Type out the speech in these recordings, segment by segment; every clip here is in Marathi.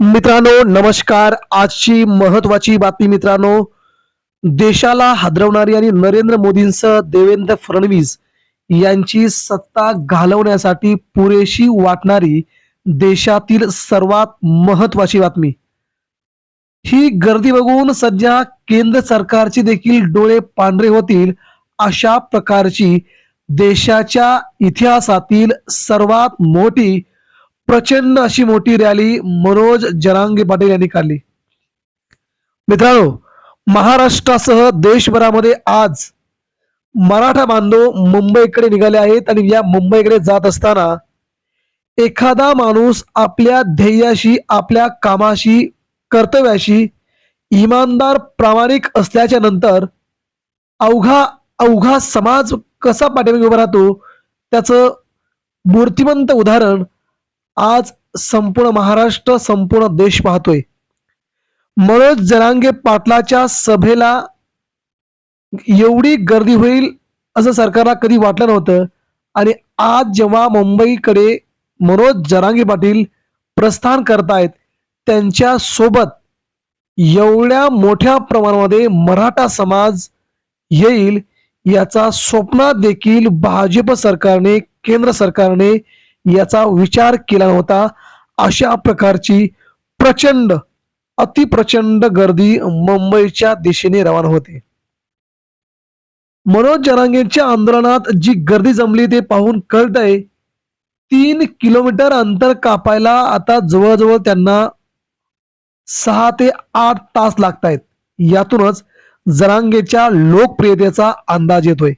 मित्रांनो नमस्कार. आजची महत्वाची बातमी मित्रांनो देशाला हादरवणारी आणि नरेंद्र मोदींसह देवेंद्र फडणवीस यांची सत्ता घालवण्यासाठी पुरेशी वाटणारी देशातील सर्वात महत्वाची बातमी. ही गर्दी बघून सध्या केंद्र सरकारचे देखील डोळे पांढरे होतील अशा प्रकारची देशाच्या इतिहासातील सर्वात मोठी प्रचंड अशी मोठी रॅली मनोज जरांगे पाटील यांनी काढली. मित्रांनो महाराष्ट्रासह देशभरामध्ये आज मराठा बांधव मुंबईकडे निघाले आहेत आणि या मुंबईकडे जात असताना एखादा माणूस आपल्या ध्येयाशी आपल्या कामाशी कर्तव्याशी इमानदार प्रामाणिक असल्याच्या नंतर अवघा अवघा समाज कसा पाठीमागे उभा राहतो त्याचं मूर्तिमंत उदाहरण आज संपूर्ण महाराष्ट्र संपूर्ण देश पाहतोय. मनोज जरांगे पाटलाच्या सभेला एवढी गर्दी होईल असं सरकारला कधी वाटलं नव्हतं. आणि आज जेव्हा मुंबईकडे मनोज जरांगे पाटील प्रस्थान करतायत त्यांच्यासोबत एवढ्या मोठ्या प्रमाणामध्ये मराठा समाज येईल याचा स्वप्न देखील भाजप सरकारने केंद्र सरकारने याचा विचार केला नव्हता. अशा प्रकारची प्रचंड अतिप्रचंड गर्दी मुंबईच्या दिशेने रवाना होते. मनोज जरांगेच्या आंदोलनात जी गर्दी जमली ते पाहून कळतंय तीन किलोमीटर अंतर कापायला आता जवळजवळ त्यांना सहा ते आठ तास लागतायत. यातूनच जरांगेच्या लोकप्रियतेचा अंदाज येतोय.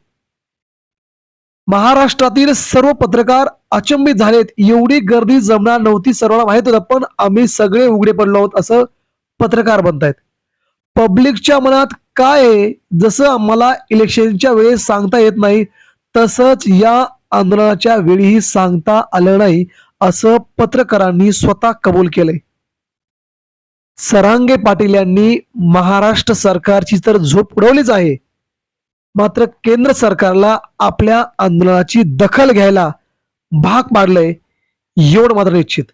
महाराष्ट्रातील सर्व पत्रकार अचंबित झालेत. एवढी गर्दी जमणार नव्हती सर्वांना माहीत होतं पण आम्ही सगळे उघडे पडलो आहोत असं पत्रकार बनतायत पब्लिकच्या मनात काय आहे? जसं आम्हाला इलेक्शनच्या वेळेस सांगता येत नाही तसंच या आंदोलनाच्या वेळीही सांगता आलं नाही असं पत्रकारांनी स्वतः कबूल केलंय. सरांगे पाटील यांनी महाराष्ट्र सरकारची तर झोप उडवलीच आहे. मात्र केंद्र सरकारला आपल्या आंदोलनाची दखल घ्यायला भाग पाडलंय एवढं मात्र निश्चित.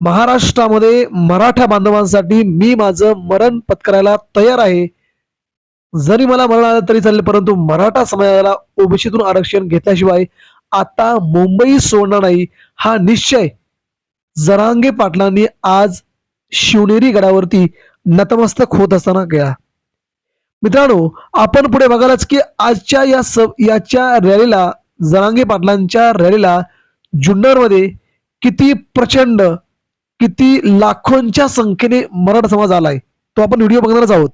महाराष्ट्रामध्ये मराठा बांधवांसाठी मी माझं मरण पत्करायला तयार आहे. जरी मला मरण आलं तरी चालेल परंतु मराठा समाजाला ओबीसीतून आरक्षण घेतल्याशिवाय आता मुंबई सोडणार नाही हा निश्चय जरांगे पाटलांनी आज शिवनेरी गडावरती नतमस्तक होत असताना केला. मित्रांनो आपण पुढे बघायलाच की आजच्या या स याच्या रॅलीला जरांगे पाटलांच्या रॅलीला जुन्नरमध्ये किती प्रचंड किती लाखोंच्या संख्येने मराठा समाज आलाय. तो आपण व्हिडिओ बघणारच आहोत.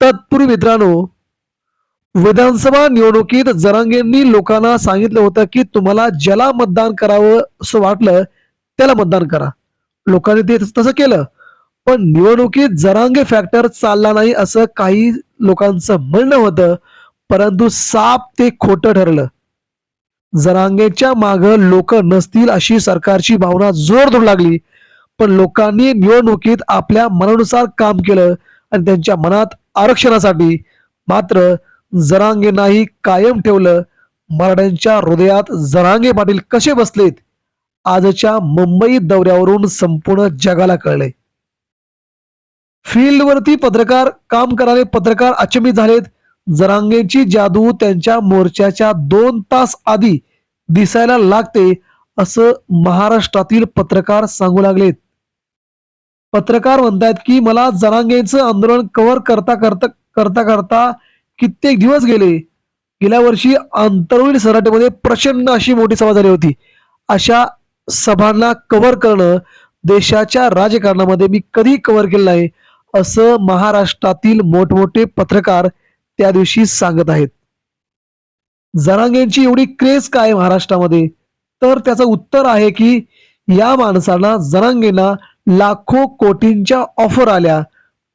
तत्पूर्वी मित्रांनो विधानसभा निवडणुकीत जरांगेंनी लोकांना सांगितलं होतं की तुम्हाला ज्याला मतदान करावं असं वाटलं त्याला मतदान करा. लोकांनी ते तसं केलं. पण निवडणुकीत जरांगे फॅक्टर चालला नाही असं काही लोकांचं म्हणणं होतं परंतु साप ते खोटं ठरलं. जरांगेच्या माग लोक नसतील अशी सरकारची भावना जोर धरू लागली पण लोकांनी निवडणुकीत आपल्या मनानुसार काम केलं आणि त्यांच्या मनात आरक्षणासाठी मात्र जरांगेंनाही कायम ठेवलं. मराठ्यांच्या हृदयात जरांगे पाटील कसे बसलेत आजच्या मुंबई दौऱ्यावरून संपूर्ण जगाला कळले फील्डवरती पत्रकार काम करणारे पत्रकार अचंबित झालेत. जरांगेची जादू त्यांच्या मोर्चाच्या दोन तास आधी दिसायला लागते असं महाराष्ट्रातील पत्रकार सांगू लागलेत. पत्रकार म्हणतायत की मला जरांगेचं आंदोलन कव्हर करता करता करता करता कित्येक दिवस गेले. गेल्या वर्षी आंतरवलील सराटेमध्ये प्रचंड अशी मोठी सभा झाली होती. अशा सभांना कव्हर करणं देशाच्या राजकारणामध्ये मी कधी कव्हर केलं नाही. असं महाराष्ट्रातील मोठमोठे पत्रकार त्या दिवशी सांगत आहेत. जरांगेंची एवढी क्रेज काय आहे महाराष्ट्रामध्ये? तर त्याचं उत्तर आहे की या माणसांना जरांगेंना लाखो कोटींच्या ऑफर आल्या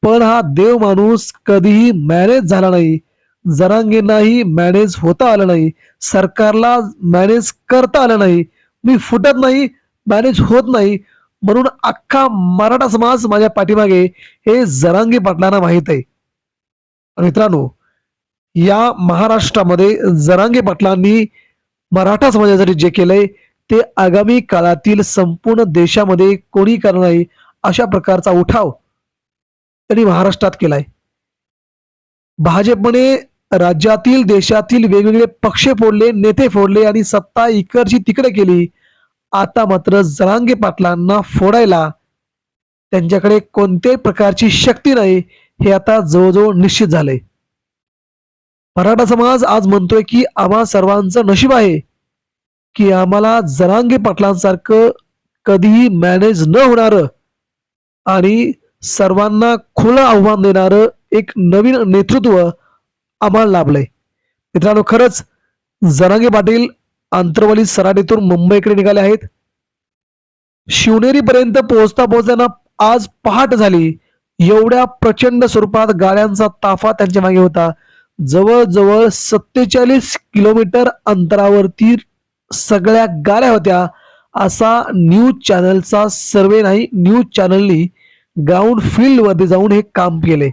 पण हा देव माणूस कधीही मॅनेज झाला नाही. जरांगेंनाही मॅनेज होता आलं नाही. सरकारला मॅनेज करता आलं नाही. मी फुटत नाही मॅनेज होत नाही. म्हणून अख्खा मराठा समाज माझ्या पाठीमागे हे जरांगे पाटलांना माहीत आहे. मित्रांनो या महाराष्ट्रामध्ये जरांगे पाटलांनी मराठा समाजासाठी जे केलंय ते आगामी काळातील संपूर्ण देशामध्ये कोणी करणार नाही अशा प्रकारचा उठाव त्यांनी महाराष्ट्रात केलाय. भाजपने राज्यातील देशातील वेगवेगळे पक्ष फोडले नेते फोडले आणि सत्ता इकडची तिकडे केली. आता मात्र जरांगे पाटलांना फोडायला त्यांच्याकडे कोणत्याही प्रकारची शक्ती नाही हे आता जवळजवळ निश्चित झालंय. मराठा समाज आज म्हणतोय की आम्हा सर्वांचं नशीब आहे की आम्हाला जरांगे पाटलांसारखं कधीही मॅनेज न होणार आणि सर्वांना खुलं आव्हान देणार एक नवीन नेतृत्व आम्हाला लाभलंय. मित्रांनो खरंच जरांगे पाटील आंतरवाली सराटीतून मुंबईकडे निघाले आहेत. शिवनेरीपर्यंत पोहोचता पोहोचताना आज पहाट झाली. एवढ्या प्रचंड स्वरूपात गाड्यांचा ताफा त्यांच्या मागे होता. जवळजवळ सत्तेचाळीस किलोमीटर अंतरावरती सगळ्या गाड्या होत्या. असा न्यूज चॅनलचा सर्वे नाही न्यूज चॅनलनी ग्राउंड फील्ड जाऊन हे काम केले.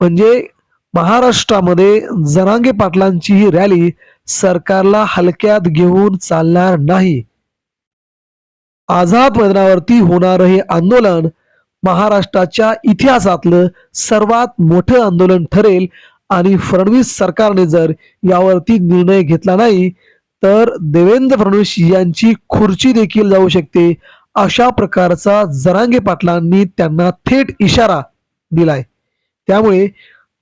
म्हणजे महाराष्ट्रामध्ये जरांगे पाटलांची ही रॅली सरकारला हलक्यात घेऊन चालणार नाही. आझाद मैदानावरती होणार हे आंदोलन महाराष्ट्राच्या इतिहासातलं सर्वात मोठं आंदोलन ठरेल आणि फडणवीस सरकारने जर यावरती निर्णय घेतला नाही तर देवेंद्र फडणवीस यांची खुर्ची देखील जाऊ शकते अशा प्रकारचा जरांगे पाटलांनी त्यांना थेट इशारा दिलाय. त्यामुळे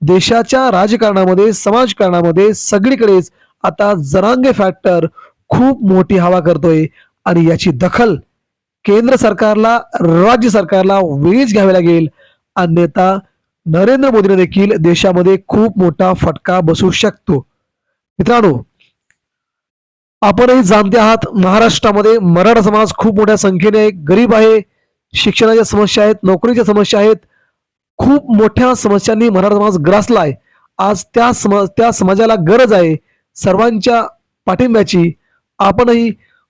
देशाच्या राजकारणामध्ये समाजकारणामध्ये सगळीकडेच आता जरांगे फॅक्टर खूप मोठी हवा करतोय आणि याची दखल केंद्र सरकारला राज्य सरकारला वेळीच घ्यावी लागेल. अन्यथा नरेंद्र मोदीने देखील देशामध्ये खूप मोठा फटका बसू शकतो. मित्रांनो आपणही जाणते आहात महाराष्ट्रामध्ये मराठा समाज खूप मोठ्या संख्येने आहे, गरीब आहे शिक्षणाच्या समस्या आहेत नोकरीच्या समस्या आहेत. खूप मोठ्या समस्यांनी मराठा समाज ग्रासला आहे आज त्या सम त्या समाजाला गरज आहे सर्वांच्या पाठिंब्याची आपणही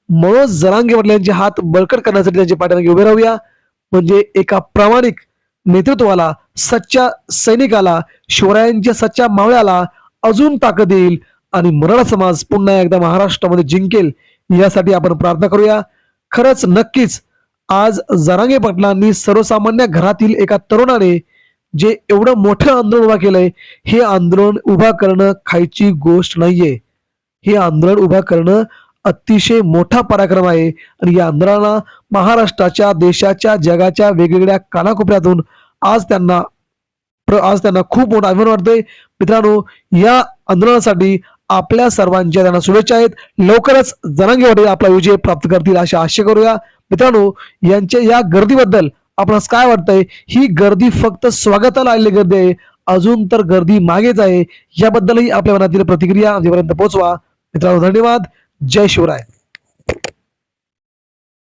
मनोज जरांगे पाटील हात बळकट करण्यासाठी त्यांच्या पाठीमागे उभे राहूया. म्हणजे एका प्रामाणिक नेतृत्वाला सच्च्या सैनिकाला शिवरायांच्या सच्च्या मावळ्याला अजून ताकद येईल आणि मराठा समाज पुन्हा एकदा महाराष्ट्रामध्ये जिंकेल यासाठी आपण प्रार्थना करूया. खरंच नक्कीच आज जरांगे पाटलांनी सर्वसामान्य घरातील एका तरुणाने जे एवढं मोठं आंदोलन उभा केलंय हे आंदोलन उभा करणं खायची गोष्ट नाहीये. हे आंदोलन उभा करणं अतिशय मोठा पराक्रम आहे आणि या आंदोलनाला महाराष्ट्राच्या देशाच्या जगाच्या वेगवेगळ्या कानाकोपऱ्यातून आज त्यांना प्र- आज त्यांना खूप मोठा अभिमान वाटतोय. मित्रांनो या आंदोलनासाठी आपल्या सर्वांच्या त्यांना शुभेच्छा आहेत. लवकरच जनांगे वाटे आपला विजय प्राप्त करतील अशा आशा करूया. मित्रांनो यांच्या या गर्दीबद्दल आपणास काय वाटतंय? ही गर्दी फक्त स्वागताला आलेली गर्दी आहे. अजून तर गर्दी मागेच आहे. याबद्दलही आपल्या मनातील प्रतिक्रिया आमच्यापर्यंत पोहोचवा. मित्रांनो धन्यवाद. जय शिवराय.